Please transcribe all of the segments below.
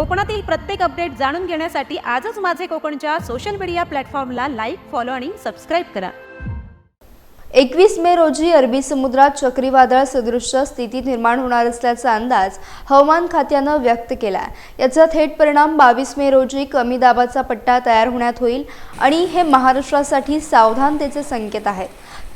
कोकणातील प्रत्येक अपडेट जाणून घेण्यासाठी आजच माझे कोकणच्या सोशल मीडिया प्लॅटफॉर्मला लाईक फॉलो आणि सबस्क्राईब करा. एकवीस मे रोजी अरबी समुद्रात चक्रीवादळ सदृश स्थिती निर्माण होणार असल्याचा अंदाज हवामान खात्यानं व्यक्त केला याचा थेट परिणाम बावीस मे रोजी कमी दाबाचा पट्टा तयार होण्यात होईल आणि हे महाराष्ट्रासाठी सावधानतेचे संकेत आहेत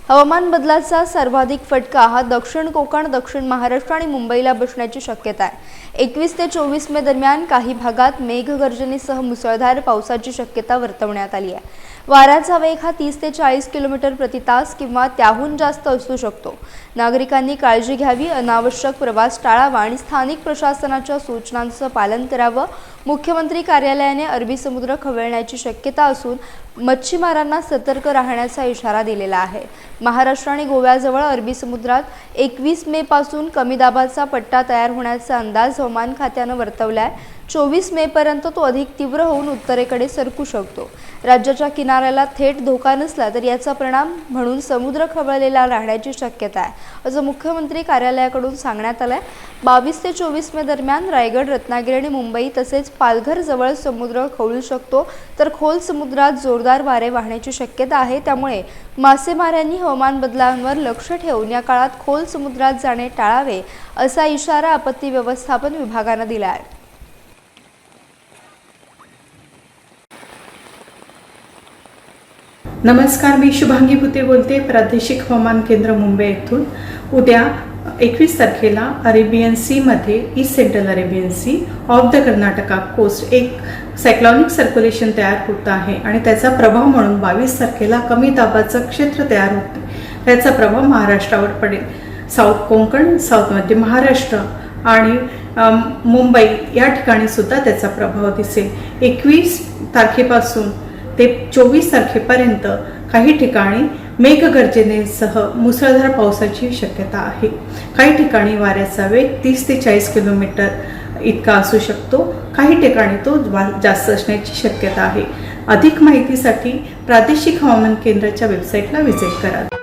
हवामान बदलाचा सर्वाधिक फटका हा दक्षिण कोकण दक्षिण महाराष्ट्र आणि मुंबईला बसण्याची शक्यता आहे. एकवीस ते चोवीस मे दरम्यान काही भागात मेघगर्जनेसह मुसळधार पावसाची शक्यता वर्तवण्यात आली आहे. वाऱ्याचा वेग हा तीस ते चाळीस किलोमीटर प्रति तास किंवा त्याहून जास्त असू शकतो. नागरिकांनी काळजी घ्यावी अनावश्यक प्रवास टाळावा आणि स्थानिक प्रशासनाच्या सूचनांचं पालन करावं. मुख्यमंत्री कार्यालयाने अरबी समुद्र खवळण्याची शक्यता असून मच्छीमारांना सतर्क राहण्याचा इशारा दिलेला आहे. महाराष्ट्र आणि गोव्याजवळ अरबी समुद्रात एकवीस मे पासून कमी दाबाचा पट्टा तयार होण्याचा अंदाज हवामान खात्यानं वर्तवला आहे चोवीस मेपर्यंत तो अधिक तीव्र होऊन उत्तरेकडे सरकू शकतो. राज्याच्या किनाऱ्याला थेट धोका नसला तर याचा परिणाम म्हणून समुद्र खवळलेला राहण्याची शक्यता आहे. असं मुख्यमंत्री कार्यालयाकडून सांगण्यात आलंय. बावीस ते चोवीस मे दरम्यान रायगड रत्नागिरी आणि मुंबई तसेच पालघर जवळ समुद्र खवळू शकतो. तर खोल समुद्रात जोरदार वारे वाहण्याची शक्यता आहे. त्यामुळे मासेमाऱ्यांनी हवामान बदलांवर लक्ष ठेवून या काळात खोल समुद्रात जाणे टाळावे असा इशारा आपत्ती व्यवस्थापन विभागानं दिला आहे नमस्कार मी शुभांगी भुते बोलते प्रादेशिक हवामान केंद्र मुंबई येथून. उद्या एकवीस तारखेला अरेबियन सीमध्ये east central Arabian sea off the Karnataka coast एक सायक्लॉनिक सर्क्युलेशन तयार होत आहे आणि त्याचा प्रभाव म्हणून बावीस तारखेला कमी दाबाचं क्षेत्र तयार होते. त्याचा प्रभाव महाराष्ट्रावर पडेल. साऊथ कोकण साऊथ मध्य महाराष्ट्र आणि मुंबई या ठिकाणी सुद्धा त्याचा प्रभाव दिसेल. एकवीस तारखेपासून ते चोवीस तारखेपर्यंत काही ठिकाणी मेघगर्जनेसह मुसळधार पावसाची शक्यता आहे. काही ठिकाणी वाऱ्याचा वेग तीस ते चाळीस किलोमीटर इतका असू शकतो. काही ठिकाणी तो वा- जास्त असण्याची शक्यता आहे. अधिक माहितीसाठी प्रादेशिक हवामान केंद्राच्या वेबसाईटला व्हिजिट करा.